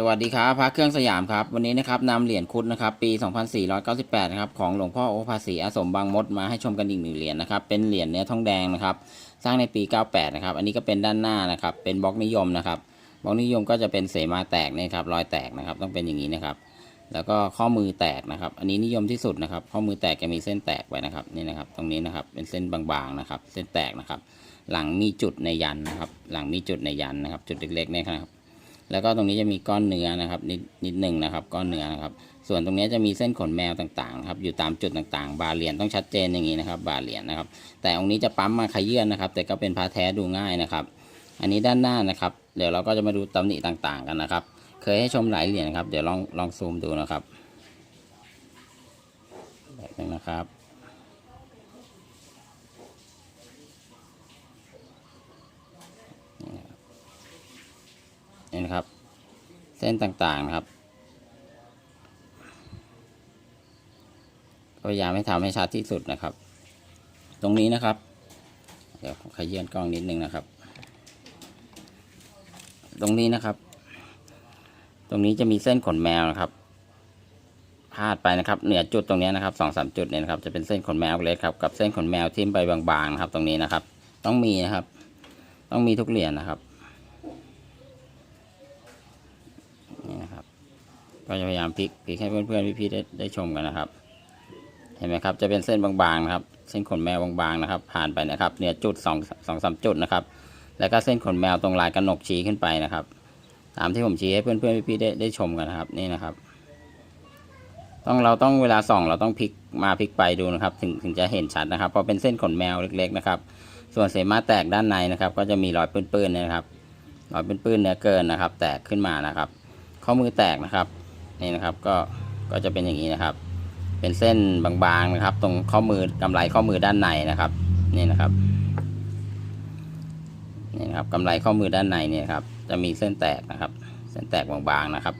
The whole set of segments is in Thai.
สวัสดีครับพระเครื่องสยามครับ วันนี้นะครับนำเหรียญคุดนะครับปี 2498นะครับของหลวงพ่อโอภาสีอาสมบางมดมาให้ชมกันอีกหนึ่งเหรียญนะครับเป็นเหรียญเนื้อทองแดงนะครับสร้างในปี 98นะครับอันนี้ก็เป็นด้านหน้านะครับเป็นบล็อกนิยมนะครับบล็อกนิยมก็จะเป็นเสมาแตกนะครับรอยแตกนะครับต้องเป็นอย่างนี้นะครับ แล้วก็ข้อมือแตกนะครับ อันนี้นิยมที่สุดนะครับ ข้อมือแตกจะมีเส้นแตกไว้นะครับนี่นะครับตรงนี้นะครับเป็นเส้นบางๆนะครับเส้นแตกนะครับ หลังมีจุดในยันนะครับ หลังมีจุดในยันนะครับ จุดเล็กๆเนี่ยครับ แล้วก็ตรงนี้จะมีก้อนเนื้อนะครับนิดนิดหนึ่งนะครับ ก้อนเนื้อนะครับ ส่วนตรงนี้จะมีเส้นขนแมวต่างๆครับอยู่ตามจุดต่างๆ บาเหรียญต้องชัดเจนอย่างนี้นะครับ บาเหรียญนะครับ แต่องค์นี้จะปั๊มมาขยื่นนะครับ แต่ก็เป็นพาแท้ดูง่ายนะครับ อันนี้ด้านหน้านะครับ เดี๋ยวเราก็จะมาดูตำหนิต่างๆกันนะครับ เคยให้ชมหลายเหรียญครับเดี๋ยวลองลองซูมดูนะครับแบบนึงนะครับ นี่นะครับ เส้นต่างๆนะครับพยายามให้ทำให้ชัดที่สุดนะครับ ตรงนี้นะครับ เดี๋ยวขยื่นกล้องนิดนึงนะครับ ตรงนี้นะครับ ตรงนี้จะมีเส้นขนแมวนะครับพาดไปนะครับ เหนือจุดตรงนี้นะครับสองสามจุดเนี่ยนะครับ จะเป็นเส้นขนแมวเล็กครับ กับเส้นขนแมวทิ่มไปบางๆนะครับ ตรงนี้นะครับ ต้องมีนะครับ ต้องมีทุกเหรียญนะครับ นี่นะครับ ก็จะพยายามพลิกพลิกให้เพื่อนๆพี่ๆได้ได้ชมกันนะครับ เห็นไหมครับ จะเป็นเส้นบางๆนะครับ เส้นขนแมวบางๆนะครับ ผ่านไปนะครับ เนี่ยจุดสองสองสามจุดนะครับ แล้วก็เส้นขนแมวตรงลายกระหนกชี้ขึ้นไปนะครับ ตามที่ผมชี้ให้เพื่อนๆพี่ๆได้ได้ชมกันนะครับ นี่นะครับ ต้องเราต้องเวลาส่องเราต้องพลิกมาพลิกไปดูนะครับ ถึงถึงจะเห็นชัดนะครับเพราะเป็นเส้นขนแมวเล็ก ๆ นะครับ ส่วนเสมาแตกด้านในนะครับ ก็จะมีรอยปื้นๆนยนะครับรอยปื้นๆเนื้อเกินนะครับ แตกขึ้นมานะครับ ข้อมือแตกนะครับ นี่นะครับก็ก็จะเป็นอย่างนี้นะครับ เป็นเส้นบางๆนะครับ ตรงข้อมือกำไรข้อมือด้านในนะครับนี่นะครับนี่นะครับกำไรข้อมือด้านในเนี่ยครับ จะมีเส้นแตกนะครับ เส้นแตกบางๆนะครับ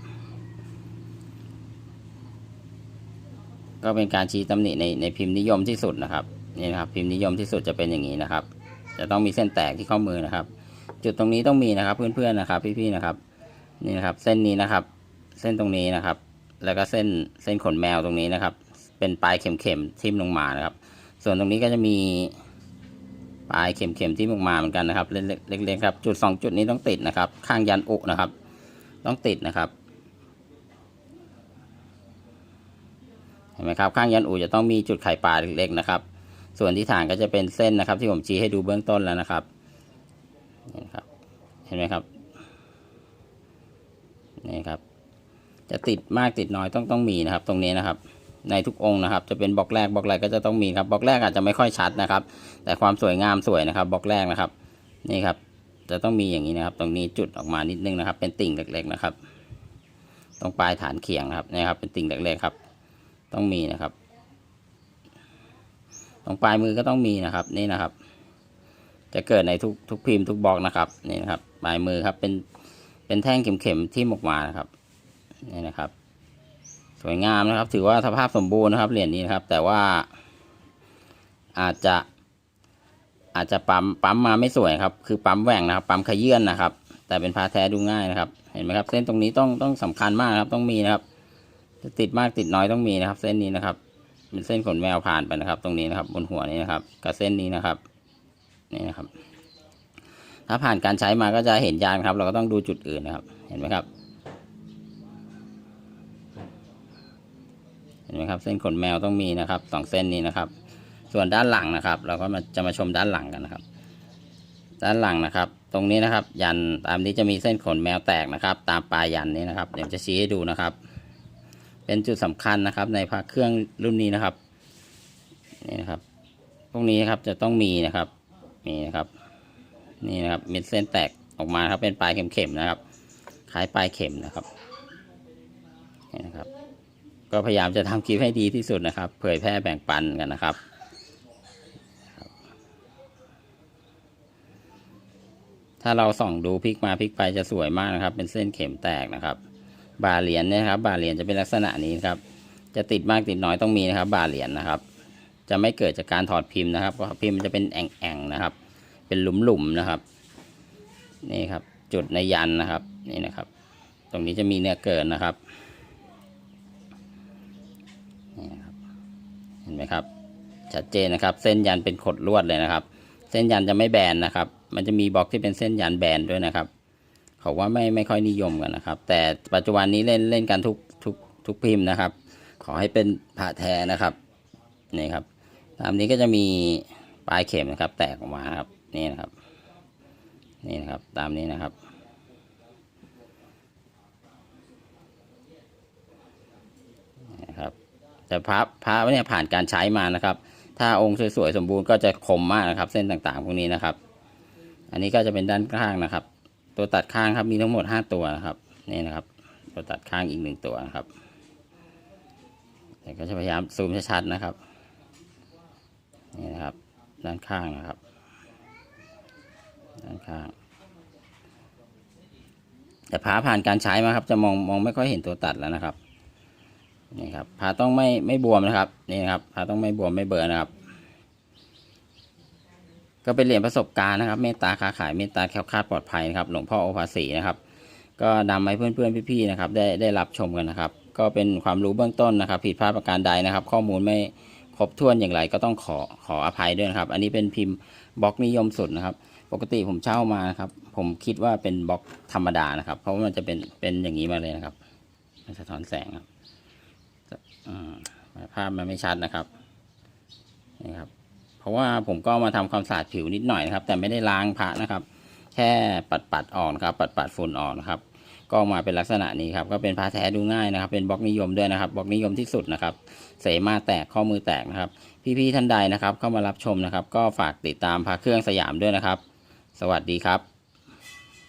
ก็เป็นการชี้ตำหนิในในพิมพ์นิยมที่สุดนะครับนี่นะครับ พิมพ์นิยมที่สุดจะเป็นอย่างนี้นะครับ จะต้องมีเส้นแตกที่ข้อมือนะครับ จุดตรงนี้ต้องมีนะครับเพื่อนๆนะครับ พี่ๆนะครับ นี่นะครับ เส้นนี้นะครับ เส้นตรงนี้นะครับ แล้วก็เส้นเส้นขนแมวตรงนี้นะครับ เป็นปลายเข็มๆทิ่มลงมานะครับ ส่วนตรงนี้ก็จะมีปลายเข็มๆที่ลงมาเหมือนกันนะครับเล็กๆครับจุดสองจุดนี้ต้องติดนะครับ ข้างยันอุนะครับ ต้องติดนะครับเห็นไหมครับข้างยันอุจะต้องมีจุดไข่ปลาเล็กๆนะครับ ส่วนที่ฐานก็จะเป็นเส้นนะครับ ที่ผมชี้ให้ดูเบื้องต้นแล้วนะครับนี่นะครับ เห็นไหมครับนี่ครับ จะติดมากติดน้อยต้องต้องมีนะครับ ตรงนี้นะครับ ในทุกองค์นะครับ จะเป็นบล็อกแรกบล็อกแรกก็จะต้องมีครับบล็อกแรกอาจจะไม่ค่อยชัดนะครับ แต่ความสวยงามสวยนะครับบล็อกแรกนะครับนี่ครับ จะต้องมีอย่างนี้นะครับ ตรงนี้จุดออกมานิดนึงนะครับ เป็นติ่งเล็ก ๆนะครับ ตรงปลายฐานเขียงนะครับนี่ครับเป็นติ่งเล็กๆครับ ต้องมีนะครับ ตรงปลายมือก็ต้องมีนะครับนี่นะครับ จะเกิดในทุกทุกพิมพ์ทุกบล็อกนะครับนี่นะครับ ปลายมือครับเป็นเป็นแท่งเข็มๆที่หมกมานะครับ นี่นะครับ สวยงามนะครับ ถือว่าสภาพสมบูรณ์นะครับเหรียญนี้นะครับ แต่ว่าอาจจะอาจจะปั๊มปั๊มมาไม่สวยครับ คือปั๊มแหว่งนะครับ ปั๊มขยื่นนะครับ แต่เป็นพาแท้ดูง่ายนะครับ เห็นไหมครับ เส้นตรงนี้ต้องต้องสำคัญมากครับ ต้องมีนะครับ จะติดมากติดน้อยต้องมีนะครับ เส้นนี้นะครับเป็นเส้นขนแมวผ่านไปนะครับ ตรงนี้นะครับ บนหัวนี้นะครับ กับเส้นนี้นะครับนี่นะครับ ถ้าผ่านการใช้มาก็จะเห็นยานครับ เราก็ต้องดูจุดอื่นนะครับ เห็นไหมครับ ห็นไหมครับ เส้นขนแมวต้องมีนะครับสองเส้นนี้นะครับ ส่วนด้านหลังนะครับ เราก็มาจะมาชมด้านหลังกันนะครับ ด้านหลังนะครับ ตรงนี้นะครับ ยันตามนี้จะมีเส้นขนแมวแตกนะครับ ตามปลายยันนี้นะครับเดี๋ยวจะชี้ให้ดูนะครับ เป็นจุดสำคัญนะครับ ในพระเครื่องรุ่นนี้นะครับนี่นะครับ พวกนี้นะครับจะต้องมีนะครับนี่นะครับนี่นะครับเม็ดเส้นแตกออกมาครับเป็นปลายเข็มๆนะครับ คล้ายปลายเข็มนะครับนี่นะครับ ก็พยายามจะทำคลิปให้ดีที่สุดนะครับ เผยแพร่แบ่งปันกันนะครับ ถ้าเราส่องดูพลิกมาพลิกไปจะสวยมากนะครับ เป็นเส้นเข็มแตกนะครับ บาเหรียญเนี่ยครับ บาเหรียญจะเป็นลักษณะนี้ครับ จะติดมากติดน้อยต้องมีนะครับ บาเหรียญนะครับ จะไม่เกิดจากการถอดพิมพ์นะครับเพราะพิมพ์มันจะเป็นแอ่งๆนะครับ เป็นหลุมๆนะครับ นี่ครับ จุดในยันนะครับ นี่นะครับ ตรงนี้จะมีเนื้อเกินนะครับ นี่นะครับเห็นไหมครับ ชัดเจนนะครับ เส้นยันเป็นขดลวดเลยนะครับ เส้นยันจะไม่แบนนะครับ มันจะมีบล็อกที่เป็นเส้นยันแบนด้วยนะครับเขาว่าไม่ไม่ค่อยนิยมกันนะครับ แต่ปัจจุบันนี้เล่นเล่นกันทุกทุกทุกพิมพ์นะครับ ขอให้เป็นผ่าแท้นะครับนี่ครับตามนี้ก็จะมีปลายเข็มนะครับ แตกออกมาครับนี่นะครับนี่นะครับตามนี้นะครับนะครับ แต่พระพระเนี่ยผ่านการใช้มานะครับ ถ้าองค์สวยๆสมบูรณ์ก็จะคมมากนะครับ เส้นต่างๆ พวกนี้นะครับ อันนี้ก็จะเป็นด้านข้างนะครับ ตัวตัดข้างครับมีทั้งหมดห้าตัวนะครับนี่นะครับ ตัวตัดข้างอีกหนึ่งตัวนะครับแต่ก็จะพยายามซูมชัดๆนะครับนี่นะครับ ด้านข้างนะครับ ด้านข้าง แต่พาผ่านการใช้มาครับ จะมองมองไม่ค่อยเห็นตัวตัดแล้วนะครับ นี่ครับพาต้องไม่ไม่บวมนะครับนี่นะครับพาต้องไม่บวมไม่เบลอร์นะครับ ก็เป็นเหรียญประสบการณ์นะครับเมตตาค้าขายเมตตาแคล้วคลาดปลอดภัยนะครับ หลวงพ่อโอภาสีนะครับ ก็นำให้เพื่อนๆพี่ๆนะครับ ได้ได้รับชมกันนะครับ ก็เป็นความรู้เบื้องต้นนะครับ ผิดพลาดประการใดนะครับ ข้อมูลไม่ครบถ้วนอย่างไรก็ต้องขอขออภัยด้วยนะครับ อันนี้เป็นพิมพ์บล็อกนิยมสุดนะครับ ปกติผมเช่ามานะครับ ผมคิดว่าเป็นบล็อกธรรมดานะครับ เพราะว่ามันจะเป็นเป็นอย่างนี้มาเลยนะครับมันสะท้อนแสงครับ ภาพมันไม่ชัดนะครับนี่ครับ เพราะว่าผมก็มาทำความสะอาดผิวนิดหน่อยนะครับ แต่ไม่ได้ล้างพระนะครับ แค่ปัดปัดๆออนครับ ปัดปัดฝุ่นอ่อนครับ ก็ออกมาเป็นลักษณะนี้ครับก็เป็นพระแท้ดูง่ายนะครับ เป็นบล็อกนิยมด้วยนะครับบล็อกนิยมที่สุดนะครับ เสมาแตกข้อมือแตกนะครับ พี่ๆท่านใดนะครับเข้ามารับชมนะครับ ก็ฝากติดตามพระเครื่องสยามด้วยนะครับ สวัสดีครับ